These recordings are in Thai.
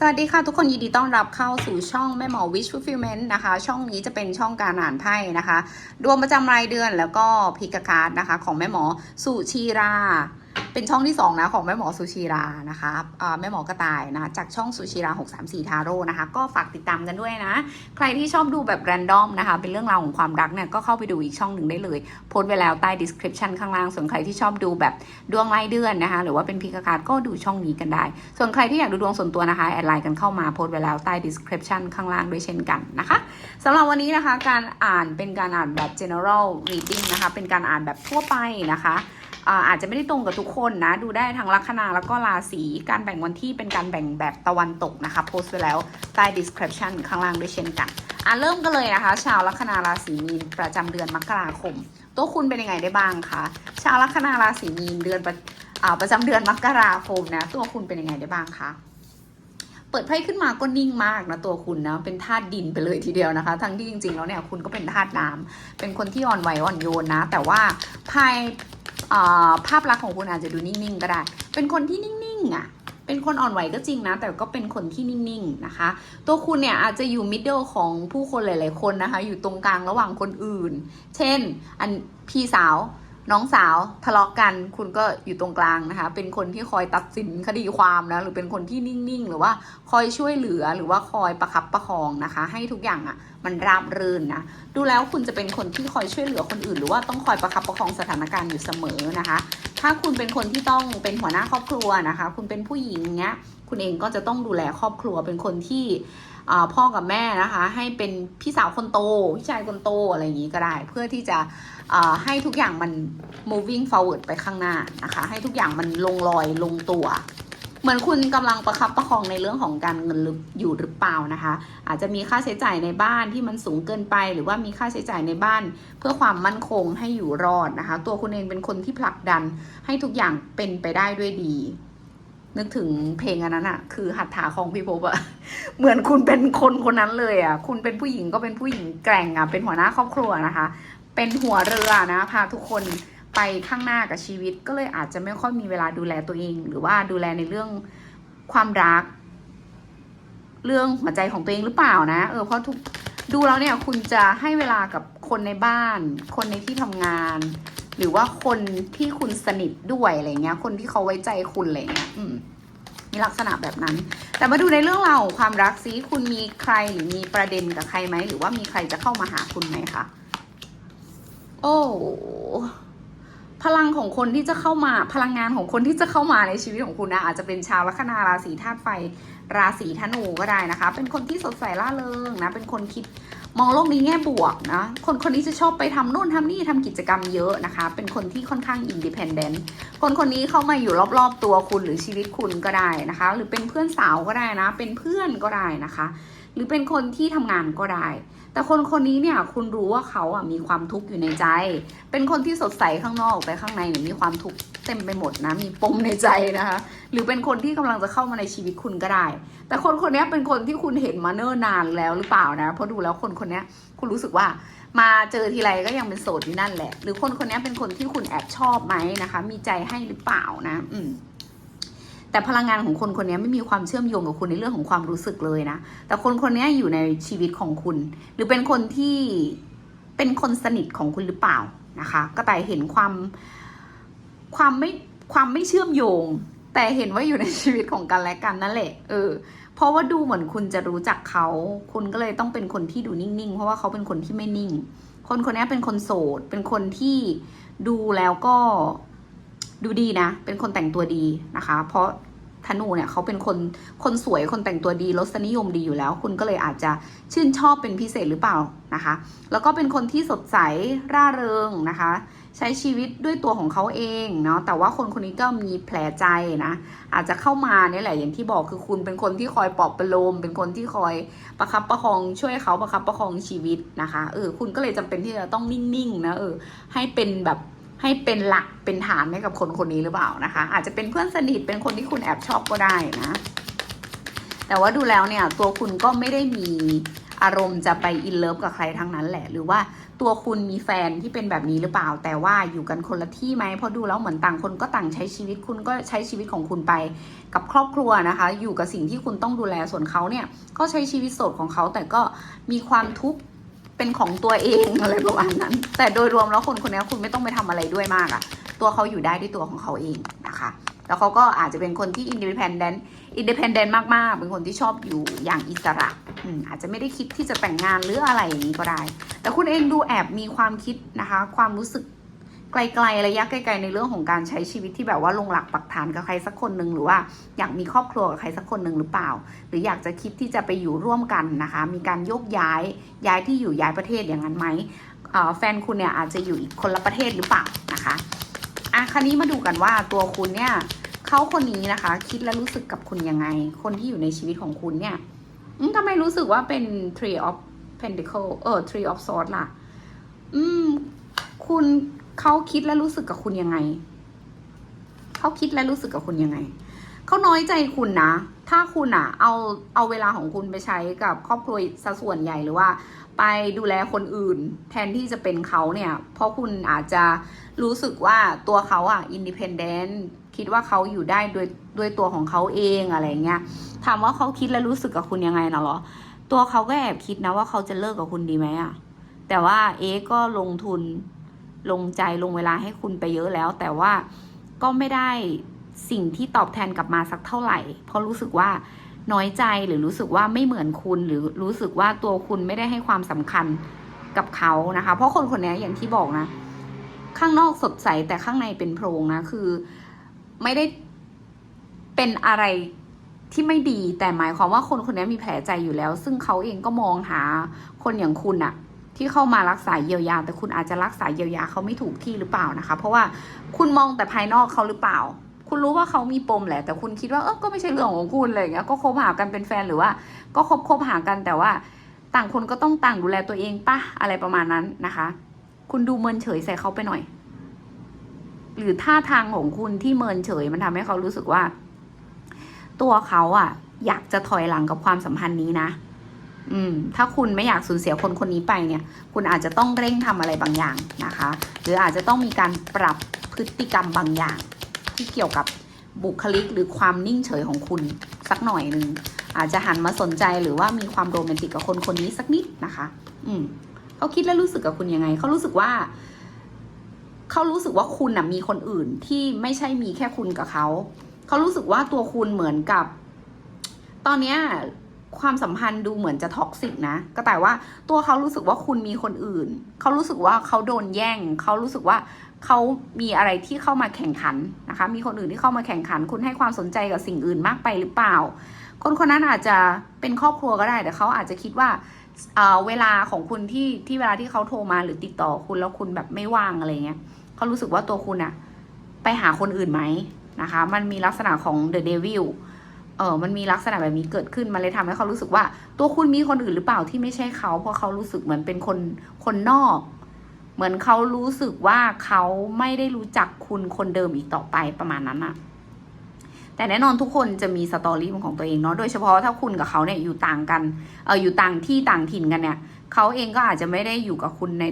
สวัสดีค่ะทุกคนยินดีต้อนรับเข้าสู่ช่องแม่หมอ Wish Fulfillment นะคะ ช่องนี้จะเป็นช่องการอ่านไพ่นะคะ ดวงประจำรายเดือนแล้วก็พิกการ์ดนะคะ ของแม่หมอสุชีรา เป็นช่องที่สองนะของแม่หมอสุชีรานะคะอ่าแม่หมอกระต่ายนะ จากช่องสุชีรา 634 ทาโร่นะคะ ก็ฝากติดตามกันด้วยนะ ใครที่ชอบดูแบบแรนดอมนะคะ เป็นเรื่องราวของความรักเนี่ย ก็เข้าไปดูอีกช่องหนึ่งได้เลย โพสต์ไว้แล้วใต้ description ข้างล่าง ส่วนใครที่ชอบดูแบบดวงรายเดือนนะคะ หรือว่าเป็นพิกการ์ดก็ดูช่องนี้กันได้ ส่วนใครที่อยากดูดวงส่วนตัวนะคะแอดไลน์กันเข้ามาโพสต์ไว้แล้วใต้ description ข้างล่างด้วยเช่นกันนะคะสำหรับวันนี้นะคะ การอ่านเป็นการอ่านแบบ general reading นะคะ เป็นการอ่านแบบทั่วไปนะคะ อาจจะไม่ได้ตรงกับทุกคนนะ ดูได้ทั้งลัคนาแล้วก็ราศีการแบ่งวันที่เป็นการแบ่งแบบตะวันตกนะคะโพสต์ไว้แล้วใต้ description ข้างล่างด้วยเช่นกันอะเริ่มกันเลยนะคะ ชาวลัคนาราศีมีนประจำเดือนมกราคม ตัวคุณเป็นยังไงได้บ้างคะชาวลัคนาราศีมีนเดือนประอ่าประจำเดือนมกราคมนะตัวคุณเป็นยังไงได้บ้างคะเปิดไพ่ขึ้นมาก็นิ่งมากนะตัวคุณนะเป็นธาตุดินไปเลยทีเดียวนะคะ ทั้งที่จริงๆแล้วเนี่ยคุณก็เป็นธาตุน้ำเป็นคนที่อ่อนไหวอ่อนโยนนะ แต่ว่าไพ่ ภาพลักษณ์ของคุณอาจจะดูนิ่งๆ ก็ได้ เป็นคนที่นิ่งๆอะ เป็นคนอ่อนไหวก็จริงนะ แต่ก็เป็นคนที่นิ่งๆ นะคะ ตัวคุณเนี่ยอาจจะอยู่มิดเดิลของผู้คนหลายๆคนนะคะ อยู่ตรงกลางระหว่างคนอื่น เช่น อันพี่สาว น้องสาวทะเลาะกันคุณก็อยู่ตรงกลางนะคะ เป็นคนที่คอยตัดสินคดีความนะหรือเป็นคนที่นิ่งๆ หรือว่าคอยช่วยเหลือหรือว่าคอยประคับประคองนะคะ ให้ทุกอย่างอะ่ะมันราบรื่นนะดูแล้วคุณจะเป็นคนที่คอยช่วยเหลือคนอื่น หรือว่าต้องคอยประคับประคองสถานการณ์อยู่เสมอนะคะ ถ้าคุณเป็นคนที่ต้องเป็นหัวหน้าครอบครัวนะคะ คุณเป็นผู้หญิงเงี้ยคุณเองก็จะต้องดูแลครอบครัวเป็นคนที่ พ่อกับแม่นะคะ ให้เป็นพี่สาวคนโตพี่ชายคนโตอะไรอย่างนี้ก็ได้ เพื่อที่จะให้ทุกอย่างมัน moving forward ไปข้างหน้านะคะ ให้ทุกอย่างมันลงรอยลงตัว เหมือนคุณกำลังประคับประคองในเรื่องของการเงินอยู่หรือเปล่านะคะ อาจจะมีค่าใช้จ่ายในบ้านที่มันสูงเกินไป หรือว่ามีค่าใช้จ่ายในบ้าน เพื่อความมั่นคงให้อยู่รอดนะคะ ตัวคุณเองเป็นคนที่ผลักดันให้ทุกอย่างเป็นไปได้ด้วยดี นึกถึงเพลงอันนั้นอะคือหัตถาของพี่ภพอะเหมือนคุณเป็นคนคนนั้นเลยอะคุณเป็นผู้หญิงก็เป็นผู้หญิงแกร่งอะเป็นหัวหน้าครอบครัวนะคะ เป็นหัวเรือนะพาทุกคนไปข้างหน้ากับชีวิต ก็เลยอาจจะไม่ค่อยมีเวลาดูแลตัวเอง หรือว่าดูแลในเรื่องความรัก เรื่องหัวใจของตัวเองหรือเปล่านะ เออเพราะทุกดูแล้วเนี่ยคุณจะให้เวลากับคนในบ้าน คนในที่ทำงาน หรือว่าคนที่คุณสนิทด้วยอะไรเงี้ย คนที่เขาไว้ใจคุณอะไรเงี้ยอืมมีลักษณะแบบนั้น แต่มาดูในเรื่องราวของความรักซิคุณมีใครหรือมีประเด็นกับใครไหมหรือว่ามีใครจะเข้ามาหาคุณไหมคะโอ้พลังของคนที่จะเข้ามาพลังงานของคนที่จะเข้ามาในชีวิตของคุณนะอาจจะเป็นชาวลัคนาราศีธาตุไฟ ราศีธนูก็ได้นะคะ เป็นคนที่สดใสร่าเริงนะเป็นคนคิด มองโลกนี้แง่บวกนะ คนคนนี้จะชอบไปทำโน่นทำนี่ทำกิจกรรมเยอะนะคะ เป็นคนที่ค่อนข้างอินดิเพนเดนต์ คนคนนี้เข้ามาอยู่รอบๆตัวคุณหรือชีวิตคุณก็ได้นะคะ หรือเป็นเพื่อนสาวก็ได้นะ เป็นเพื่อนก็ได้นะคะ หรือเป็นคนที่ทำงานก็ได้ แต่คนคนนี้เนี่ยคุณรู้ว่าเขาอะมีความทุกข์อยู่ในใจ เป็นคนที่สดใสข้างนอกแต่ข้างในเนี่ยมีความทุกข์เต็มไปหมดนะ มีปมในใจนะคะ หรือเป็นคนที่กำลังจะเข้ามาในชีวิตคุณก็ได้ แต่คนคนนี้เป็นคนที่คุณเห็นมาเนิ่นนานแล้วหรือเปล่านะ เพราะดูแล้วคนคนนี้คุณรู้สึกว่ามาเจอทีไรก็ยังเป็นโสดอยู่นั่นแหละ หรือคนคนนี้เป็นคนที่คุณแอบชอบไหมนะคะ มีใจให้หรือเปล่านะ อืม แต่พลังงานของคนคนนี้ไม่มีความเชื่อมโยงกับคุณในเรื่องของความรู้สึกเลยนะ แต่คนคนนี้อยู่ในชีวิตของคุณ หรือเป็นคนที่เป็นคนสนิทของคุณหรือเปล่านะคะ ก็แต่เห็นความความไม่ความไม่เชื่อมโยง แต่เห็นว่าอยู่ในชีวิตของกันและกันนั่นแหละเออเพราะว่าดูเหมือนคุณจะรู้จักเขา คุณก็เลยต้องเป็นคนที่ดูนิ่งๆ เพราะว่าเขาเป็นคนที่ไม่นิ่ง คนคนนี้เป็นคนโสด เป็นคนที่ดูแล้วก็ ดูดีนะ เป็นคนแต่งตัวดีนะคะ เพราะธนูเนี่ยเขาเป็นคนคนสวยคนแต่งตัวดีรสนิยมดีอยู่แล้ว คุณก็เลยอาจจะชื่นชอบเป็นพิเศษหรือเปล่านะคะ แล้วก็เป็นคนที่สดใสร่าเริงนะคะ ใช้ชีวิตด้วยตัวของเขาเองเนาะแต่ว่าคนคนนี้ก็มีแผลใจนะ อาจจะเข้ามาเนี่ยแหละอย่างที่บอกคือคุณเป็นคนที่คอยปลอบประโลม เป็นคนที่คอยประคับประคองช่วยเขาประคับประคองชีวิตนะคะเออคุณก็เลยจำเป็นที่จะต้องนิ่งๆนะเออให้เป็นแบบ ให้เป็นหลักเป็นฐานให้กับคนคนนี้หรือเปล่านะคะ อาจจะเป็นเพื่อนสนิทเป็นคนที่คุณแอบชอบก็ได้นะแต่ว่าดูแล้วเนี่ยตัวคุณก็ไม่ได้มีอารมณ์จะไปอินเลิฟกับใครทั้งนั้นแหละ หรือว่าตัวคุณมีแฟนที่เป็นแบบนี้หรือเปล่า แต่ว่าอยู่กันคนละที่ไหมเพราะดูแล้วเหมือนต่างคนก็ต่างใช้ชีวิตคุณก็ใช้ชีวิตของคุณไป กับครอบครัวนะคะ อยู่กับสิ่งที่คุณต้องดูแลส่วนเขาเนี่ยก็ใช้ชีวิตโสดของเขาแต่ก็มีความทุกข์ เป็นของตัวเองอะไรประมาณนั้น แต่โดยรวมแล้วคนคนนี้คุณไม่ต้องไปทำอะไรด้วยมากอะตัวเขาอยู่ได้ด้วยตัวของเขาเองนะคะ แล้วเขาก็อาจจะเป็นคนที่อินดิพเอนเดนต์อินดิพเอนเดนต์มากๆ เป็นคนที่ชอบอยู่อย่างอิสระอาจจะไม่ได้คิดที่จะแต่งงานหรืออะไรอย่างนี้ก็ได้ แต่คุณเองดูแอบมีความคิดนะคะ ความรู้สึก ไกลๆระยะไกลๆในเรื่องของการใช้ชีวิตที่แบบว่าลงหลักปักฐานกับใครสักคนหนึ่งหรือว่าอยากมีครอบครัวกับใครสักคนหนึ่งหรือเปล่า หรืออยากจะคิดที่จะไปอยู่ร่วมกันนะคะ มีการโยกย้ายย้ายที่อยู่ย้ายประเทศอย่างนั้นไหมแฟนคุณเนี่ยอาจจะอยู่อีกคนละประเทศหรือเปล่านะคะอะคราวนี้มาดูกันว่าตัวคุณเนี่ยเขาคนนี้นะคะ คิดและรู้สึกกับคุณยังไง คนที่อยู่ในชีวิตของคุณเนี่ยทำไมรู้สึกว่าเป็น three of pentacle เออ three of swords ล่ะ อืม คุณ เขาคิดและรู้สึกกับคุณยังไง เขาคิดและรู้สึกกับคุณยังไง เขาน้อยใจคุณนะ ถ้าคุณอะเอาเอาเวลาของคุณไปใช้กับครอบครัวซะส่วนใหญ่หรือว่า ไปดูแลคนอื่น แทนที่จะเป็นเขาเนี่ย เพราะคุณอาจจะรู้สึกว่าตัวเขาอะอินดิเพนเดนต์คิดว่าเขาอยู่ได้ด้วยด้วยตัวของเขาเองอะไรเงี้ย ถามว่าเขาคิดและรู้สึกกับคุณยังไงนะเหรอ ตัวเขาก็แอบคิดนะว่าเขาจะเลิกกับคุณดีไหมอะแต่ว่าเอ๊ก็ลงทุน ลงใจลงเวลาให้คุณไปเยอะแล้ว แต่ว่าก็ไม่ได้สิ่งที่ตอบแทนกลับมาสักเท่าไหร่ เพราะรู้สึกว่าน้อยใจหรือรู้สึกว่าไม่เหมือนคุณหรือรู้สึกว่าตัวคุณไม่ได้ให้ความสำคัญกับเขานะคะ เพราะคนคนนี้อย่างที่บอกนะ ข้างนอกสดใสแต่ข้างในเป็นโพรงนะคือไม่ได้เป็นอะไรที่ไม่ดีแต่หมายความว่าคนคนนี้มีแผลใจอยู่แล้ว ซึ่งเขาเองก็มองหาคนอย่างคุณอะ ที่เข้ามารักษาเยียวยา แต่คุณอาจจะรักษาเยียวยาเขาไม่ถูกที่หรือเปล่านะคะ เพราะว่าคุณมองแต่ภายนอกเขาหรือเปล่า คุณรู้ว่าเขามีปมแหละ แต่คุณคิดว่าเออก็ไม่ใช่เรื่องของคุณอะไรอย่างเงี้ยก็คบหากันเป็นแฟนหรือว่า ก็คบคบหากันแต่ว่า ต่างคนก็ต้องต่างดูแลตัวเองปะอะไรประมาณนั้นนะคะ คุณดูเมินเฉยใส่เขาไปหน่อย หรือท่าทางของคุณที่เมินเฉยมันทำให้เขารู้สึกว่า ตัวเขาอะอยากจะถอยหลังกับความสัมพันธ์นี้นะ อืมถ้าคุณไม่อยากสูญเสียคนคนนี้ไปเนี่ย คุณอาจจะต้องเร่งทำอะไรบางอย่างนะคะ หรืออาจจะต้องมีการปรับพฤติกรรมบางอย่าง ที่เกี่ยวกับบุคลิกหรือความนิ่งเฉยของคุณสักหน่อยหนึ่งอาจจะหันมาสนใจหรือว่ามีความโรแมนติกกับคนคนนี้สักนิดนะคะ อืมเขาคิดและรู้สึกกับคุณยังไง เขารู้สึกว่า เขารู้สึกว่าคุณน่ะมีคนอื่นที่ไม่ใช่มีแค่คุณกับเขา เขารู้สึกว่าตัวคุณเหมือนกับ ตอนเนี้ย ความสัมพันธ์ดูเหมือนจะท็อกซิกนะก็แต่ว่าตัวเขารู้สึกว่าคุณมีคนอื่น เขารู้สึกว่าเขาโดนแย่ง เขารู้สึกว่าเขามีอะไรที่เข้ามาแข่งขันนะคะ มีคนอื่นที่เข้ามาแข่งขัน คุณให้ความสนใจกับสิ่งอื่นมากไปหรือเปล่า คนคนนั้นอาจจะเป็นครอบครัวก็ได้แต่เขาอาจจะคิดว่าเเวลาของคุณที่ที่เวลาที่เขาโทรมาหรือติดต่อคุณแล้วคุณแบบไม่ว่างอะไรเงี้ยเขารู้สึกว่าตัวคุณอะไปหาคนอื่นไหมนะคะ มันมีลักษณะของ the devil เเออมันมีลักษณะแบบนี้เกิดขึ้น มันเลยทำให้เขารู้สึกว่า ตัวคุณมีคนอื่นหรือเปล่าที่ไม่ใช่เขา เพราะเขารู้สึกเหมือนเป็นคนคนนอก เหมือนเขารู้สึกว่าเขาไม่ได้รู้จักคุณคนเดิมอีกต่อไปประมาณนั้นอะแต่แน่นอนทุกคนจะมีสตอรี่ของตัวเองเนาะ โดยเฉพาะถ้าคุณกับเขาเนี่ยอยู่ต่างกัน เอออยู่ต่างที่ต่างถิ่นกันเนี่ย เขาเองก็อาจจะไม่ได้อยู่กับคุณใน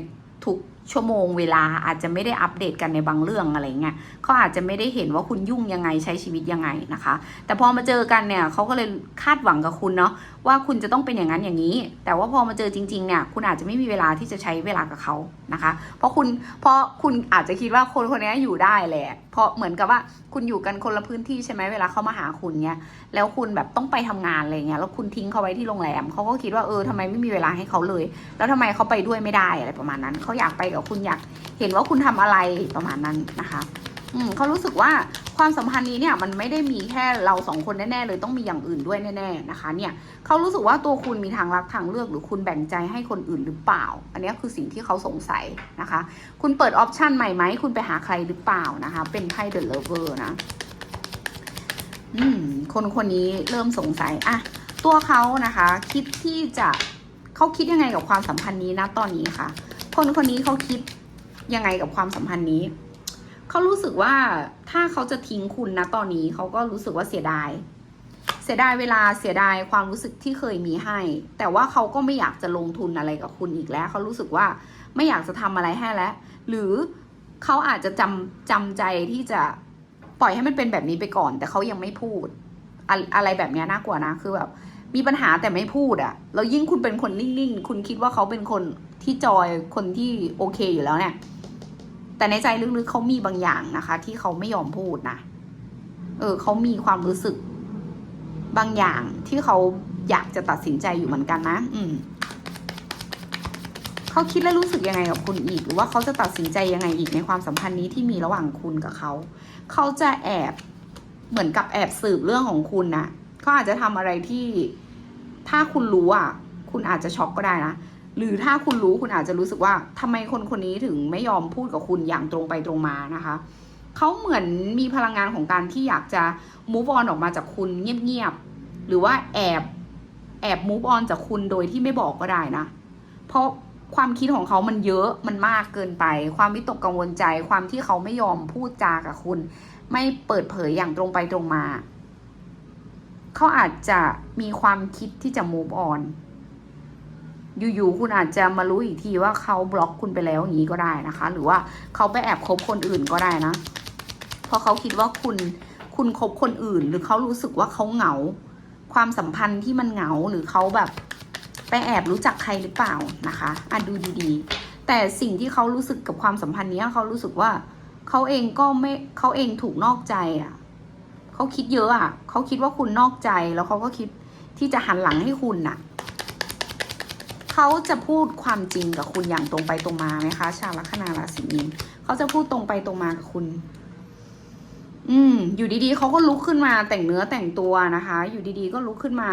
ทุก ชั่วโมงเวลาอาจจะไม่ได้อัปเดตกันในบางเรื่องอะไรเงี้ยเขาอาจจะไม่ได้เห็นว่าคุณยุ่งยังไงใช้ชีวิตยังไงนะคะ แต่พอมาเจอกันเนี่ยเขาก็เลยคาดหวังกับคุณเนาะว่าคุณจะต้องเป็นอย่างนั้นอย่างนี้ แต่ว่าพอมาเจอจริงๆเนี่ยคุณอาจจะไม่มีเวลาที่จะใช้เวลากับเขานะคะ เพราะคุณเพราะคุณอาจจะคิดว่าคนคนนี้อยู่ได้แหละเพราะเหมือนกับว่าคุณอยู่กันคนละพื้นที่ใช่ไหมเวลาเขามาหาคุณเนี่ยแล้วคุณแบบต้องไปทำงานอะไรเงี้ยแล้วคุณทิ้งเขาไว้ที่โรงแรมเขาก็คิดว่าเออทำไมไม่มีเวลาให้เขาเลย แล้วทำไมเขาไปด้วยไม่ได้อะไรประมาณนั้นเขาอยากไปกับคุณอยากเห็นว่าคุณทำอะไรประมาณนั้นนะคะอืมเขารู้สึกว่าความสัมพันธ์นี้เนี่ยมันไม่ได้มีแค่เราสองคนแน่ๆเลยต้องมีอย่างอื่นด้วยแน่ๆนะคะ เนี่ยเขารู้สึกว่าตัวคุณมีทางรักทางเลือกหรือคุณแบ่งใจให้คนอื่นหรือเปล่า อันนี้คือสิ่งที่เขาสงสัยนะคะ คุณเปิดออปชันใหม่ไหมคุณไปหาใครหรือเปล่านะคะ เป็นไพ่เดอะเลเวอร์นะอืมคนคนนี้เริ่มสงสัยอะตัวเขานะคะ คิดที่จะเขาคิดยังไงกับความสัมพันธ์นี้นะตอนนี้ค่ะ คนคนนี้เขาคิดยังไงกับความสัมพันธ์นี้ เขารู้สึกว่าถ้าเขาจะทิ้งคุณนะตอนนี้เขาก็รู้สึกว่าเสียดาย เสียดายเวลาเสียดายความรู้สึกที่เคยมีให้ แต่ว่าเขาก็ไม่อยากจะลงทุนอะไรกับคุณอีกแล้ว เขารู้สึกว่าไม่อยากจะทำอะไรให้แล้ว หรือเขาอาจจะจำจำใจที่จะปล่อยให้มันเป็นแบบนี้ไปก่อน แต่เขายังไม่พูด อะอะไรแบบนี้น่ากลัวนะ คือแบบ มีปัญหาแต่ไม่พูดอะแล้วยิ่งคุณเป็นคนนิ่งๆ คุณคิดว่าเขาเป็นคนที่จอยคนที่โอเคอยู่แล้วเนี่ย แต่ในใจลึกๆเขามีบางอย่างนะคะ ที่เขาไม่ยอมพูดนะเออเขามีความรู้สึก บางอย่างที่เขาอยากจะตัดสินใจอยู่เหมือนกันนะ อืมเขาคิดและรู้สึกยังไงกับคุณอีก หรือว่าเขาจะตัดสินใจยังไงอีกในความสัมพันธ์นี้ที่มีระหว่างคุณกับเขา เขาจะแอบเหมือนกับแอบสืบเรื่องของคุณนะเขาอาจจะทำอะไรที่ ถ้าคุณรู้อะ คุณอาจจะช็อกก็ได้นะ หรือถ้าคุณรู้คุณอาจจะรู้สึกว่าทำไมคนคนนี้ถึงไม่ยอมพูดกับคุณอย่างตรงไปตรงมานะคะเขาเหมือนมีพลังงานของการที่อยากจะ move on ออกมาจากคุณเงียบๆหรือว่าแอบแอบ move on จากคุณโดยที่ไม่บอกก็ได้นะ เพราะความคิดของเขามันเยอะมันมากเกินไป ความวิตกกังวลใจ ความที่เขาไม่ยอมพูดจากับคุณ ไม่เปิดเผยอย่างตรงไปตรงมา เขาอาจจะมีความคิดที่จะ move on อยู่ๆคุณอาจจะมารู้อีกทีว่าเขาบล็อกคุณไปแล้วอย่างนี้ก็ได้นะคะ หรือว่าเขาไปแอบคบคนอื่นก็ได้นะ เพราะเขาคิดว่าคุณคุณคบคนอื่น หรือเขารู้สึกว่าเขาเหงา ความสัมพันธ์ที่มันเหงาหรือเขาแบบไปแอบรู้จักใครหรือเปล่านะคะอะดูดีๆ แต่สิ่งที่เขารู้สึกกับความสัมพันธ์นี้เขารู้สึกว่าเขาเองก็ไม่เขาเองถูกนอกใจอะ เขาคิดเยอะอะเขาคิดว่าคุณนอกใจแล้วเขาก็คิดที่จะหันหลังให้คุณน่ะเขาจะพูดความจริงกับคุณอย่างตรงไปตรงมาไหมคะชาวลัคนาราศีมีนเขาจะพูดตรงไปตรงมากับคุณ อืม อยู่ดีๆเขาก็ลุกขึ้นมาแต่งเนื้อแต่งตัวนะคะ อยู่ดีๆก็ลุกขึ้นมา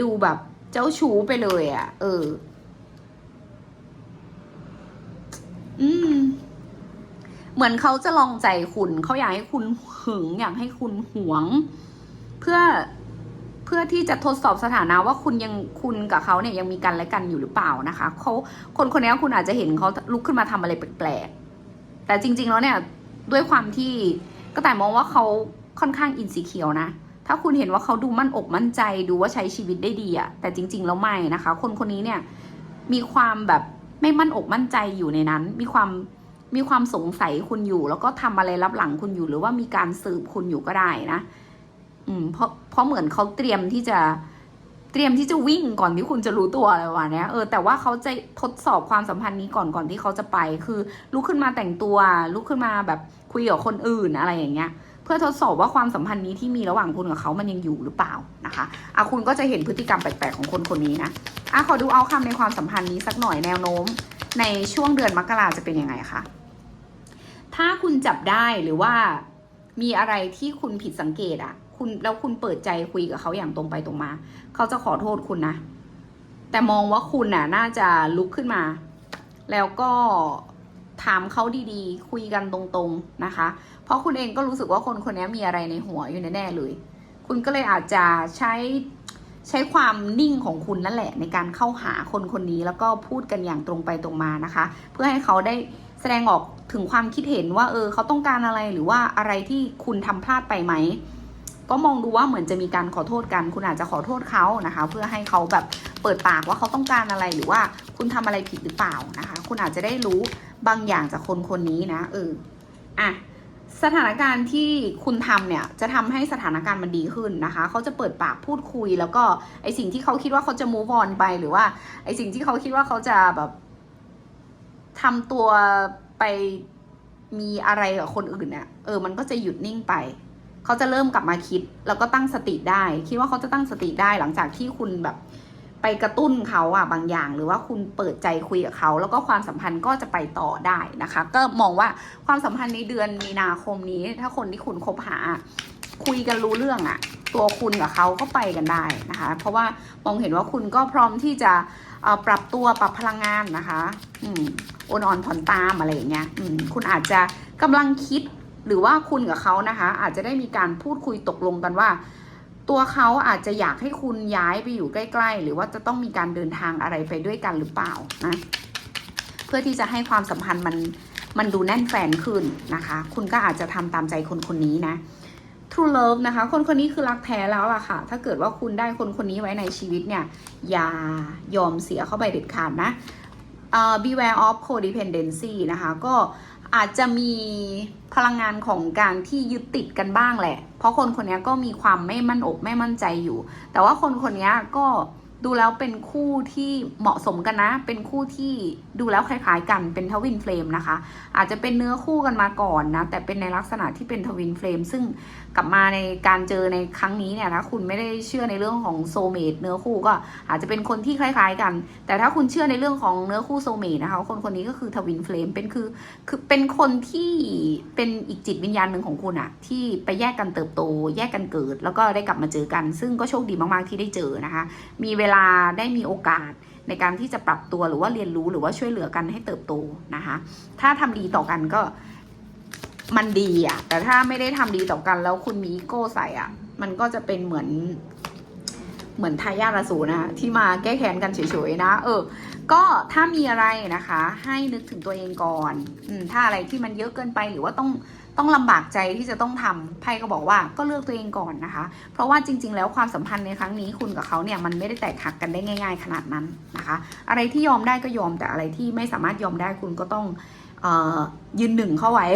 ดูแบบเจ้าชู้ไปเลยอะ่ะ เออ อืม เหมือนเขาจะลองใจคุณเขาอยากให้คุณหึง อยากให้คุณหวง เพื่อเพื่อที่จะทดสอบสถานะว่าคุณยังคุณกับเขาเนี่ยยังมีกันและกันอยู่หรือเปล่านะคะเขาคนคนนี้คุณอาจจะเห็นเขาลุกขึ้นมาทำอะไรแปลกๆแต่จริง ๆ แล้วเนี่ยด้วยความที่ก็แต่มองว่าเขาค่อนข้างอินสิเคียวนะถ้าคุณเห็นว่าเขาดูมั่นอกมั่นใจดูว่าใช้ชีวิตได้ดีอะแต่จริง ๆ แล้วไม่นะคะ คนคนนี้เนี่ยมีความแบบไม่มั่นอกมั่นใจอยู่ในนั้น มีความ มีความสงสัยคุณอยู่ แล้วก็ทำอะไรรับหลังคุณอยู่ หรือว่ามีการสืบคุณอยู่ก็ได้นะ อืม เพราะเพราะเหมือนเขาเตรียมที่จะเตรียมที่จะวิ่งก่อนที่คุณจะรู้ตัวอะไรประเนี้ยเออแต่ว่าเขาจะทดสอบความสัมพันธ์นี้ก่อนก่อนที่เขาจะไป คือลุกขึ้นมาแต่งตัวลุกขึ้นมาแบบคุยกับคนอื่นอะไรอย่างเงี้ย เพื่อทดสอบว่าความสัมพันธ์นี้ที่มีระหว่างคุณกับเขามันยังอยู่หรือเปล่านะคะอะคุณก็จะเห็นพฤติกรรมแปลกๆของคนคนนี้นะอะขอดูเอาคำในความสัมพันธ์นี้สักหน่อยแนวโน้ม ในช่วงเดือนมกราจะเป็นยังไงคะถ้าคุณจับได้หรือว่ามีอะไรที่คุณผิดสังเกตอะคุณแล้วคุณเปิดใจคุยกับเขาอย่างตรงไปตรงมา เขาจะขอโทษคุณนะ แต่มองว่าคุณน่ะน่าจะลุกขึ้นมา แล้วก็ถามเขาดีๆ คุยกันตรงๆนะคะ เพราะคุณเองก็รู้สึกว่าคนคนนี้มีอะไรในหัวอยู่แน่ๆเลย คุณก็เลยอาจจะใช้ ใช้ความนิ่งของคุณนั่นแหละ ในการเข้าหาคนคนนี้แล้วก็พูดกันอย่างตรงไปตรงมานะคะ เพื่อให้เขาได้แสดงออกถึงความคิดเห็นว่าเออเขาต้องการอะไรหรือว่าอะไรที่คุณทำพลาดไปไหมก็มองดูว่าเหมือนจะมีการขอโทษกัน คุณอาจจะขอโทษเขานะคะ เพื่อให้เขาแบบเปิดปากว่าเขาต้องการอะไรหรือว่าคุณทำอะไรผิดหรือเปล่านะคะ คุณอาจจะได้รู้บางอย่างจากคนคนนี้นะเอออะ สถานการณ์ที่คุณทำเนี่ยจะทำให้สถานการณ์มันดีขึ้นนะคะ เขาจะเปิดปากพูดคุย แล้วก็ไอสิ่งที่เขาคิดว่าเขาจะ move on ไปหรือว่าไอสิ่งที่เขาคิดว่าเขาจะแบบทำตัวไปมีอะไรกับคนอื่นเนี่ยเออมันก็จะหยุดนิ่งไป เขาจะเริ่มกลับมาคิด แล้วก็ตั้งสติได้ คิดว่าเขาจะตั้งสติได้หลังจากที่คุณแบบ ไปกระตุ้นเขาอะบางอย่าง หรือว่าคุณเปิดใจคุยกับเขา แล้วก็ความสัมพันธ์ก็จะไปต่อได้นะคะ ก็มองว่าความสัมพันธ์ในเดือนมีนาคมนี้ ถ้าคนที่คุณคบหา คุยกันรู้เรื่องอะตัวคุณกับเขาก็ไปกันได้นะคะ เพราะว่ามองเห็นว่าคุณก็พร้อมที่จะเอ่อปรับตัวปรับพลังงานนะคะอืมโอนอ่อนผ่อนตามอะไรอย่างเงี้ยอืมคุณอาจจะกำลังคิดหรือว่าคุณกับเขานะคะ อาจจะได้มีการพูดคุยตกลงกันว่า ตัวเขาอาจจะอยากให้คุณย้ายไปอยู่ใกล้ ๆ หรือว่าจะต้องมีการเดินทางอะไรไปด้วยกันหรือเปล่านะเพื่อที่จะให้ความสัมพันธ์มันมันดูแน่นแฟนขึ้นนะคะ คุณก็อาจจะทำตามใจคนคนนี้นะ true love นะคะ คนคนนี้คือรักแท้แล้วล่ะค่ะ ถ้าเกิดว่าคุณได้คนคนนี้ไว้ในชีวิตเนี่ย อย่ายอมเสียเข้าไปเด็ดขาดนะเอ่อ beware of codependency นะคะ ก็ อาจจะมีพลังงานของการที่ยึดติดกันบ้างแหละ เพราะคนคนนี้ก็มีความไม่มั่นอกไม่มั่นใจอยู่ แต่ว่าคนคนนี้ก็ ดูแล้วเป็นคู่ที่เหมาะสมกันนะ เป็นคู่ที่ดูแล้วคล้ายๆกันเป็นทวินเฟลมนะคะ อาจจะเป็นเนื้อคู่กันมาก่อนนะ แต่เป็นในลักษณะที่เป็นทวินเฟลมซึ่งกลับมาในการเจอในครั้งนี้เนี่ยนะคุณไม่ได้เชื่อในเรื่องของโซเมดเนื้อคู่ก็อาจจะเป็นคนที่คล้ายๆกัน แต่ถ้าคุณเชื่อในเรื่องของเนื้อคู่โซเมดนะคะคนคนนี้ก็คือทวินเฟลมเป็นคือคือเป็นคนที่เป็นอีกจิตวิญญาณหนึ่งของคุณอะที่ไปแยกกันเติบโต แยกกันเกิด แล้วก็ได้กลับมาเจอกัน ซึ่งก็โชคดีมากๆที่ได้เจอนะคะ มีเวลาได้มีโอกาสในการที่จะปรับตัวหรือว่าเรียนรู้หรือว่าช่วยเหลือกันให้เติบโตนะคะ ถ้าทำดีต่อกันก็มันดีอะแต่ถ้าไม่ได้ทำดีต่อกันแล้วคุณมีอีโก้ใส่อะมันก็จะเป็นเหมือนเหมือนทายาทอสูนะที่มาแก้แค้นกันเฉยๆนะ เออ ก็ถ้ามีอะไรนะคะ ให้นึกถึงตัวเองก่อน อืมถ้าอะไรที่มันเยอะเกินไปหรือว่าต้อง ต้องลำบากใจที่จะต้องทำไพ่ก็บอกว่าก็เลือกตัวเองก่อนนะคะ เพราะว่าจริง ๆ แล้วความสัมพันธ์ในครั้งนี้คุณกับเขาเนี่ยมันไม่ได้แตกหักกันได้ง่าย ๆ ขนาดนั้นนะคะ อะไรที่ยอมได้ก็ยอมแต่อะไรที่ไม่สามารถยอมได้คุณก็ต้องออยืนหนึ่งเข้าไว้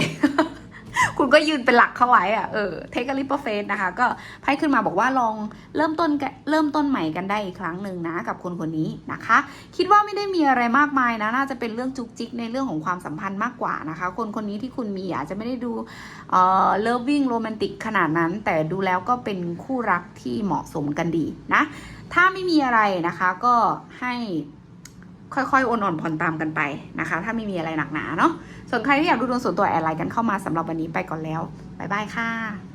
คุณก็ยืนเป็นหลักเข้าไว้อะเออเทคลิปเปอร์เฟสนะคะ ก็ไพ่ขึ้นมาบอกว่าลองเริ่มต้นเริ่มต้นใหม่กันได้อีกครั้งหนึ่งนะกับคนคนนี้นะคะ คิดว่าไม่ได้มีอะไรมากมายนะ น่าจะเป็นเรื่องจุกจิกในเรื่องของความสัมพันธ์มากกว่านะคะ คนคนนี้ที่คุณมีอาจจะไม่ได้ดูเอ่อ loving romantic ขนาดนั้น แต่ดูแล้วก็เป็นคู่รักที่เหมาะสมกันดีนะ ถ้าไม่มีอะไรนะคะก็ให้ ค่อยๆโอนอ่อนผ่อนตามกันไปนะคะ ถ้าไม่มีอะไรหนักหนาเนาะส่วนใครที่อยากดูดวงส่วนตัวแอดไลน์กันเข้ามาสำหรับวันนี้ไปก่อนแล้วบ๊ายบายค่ะ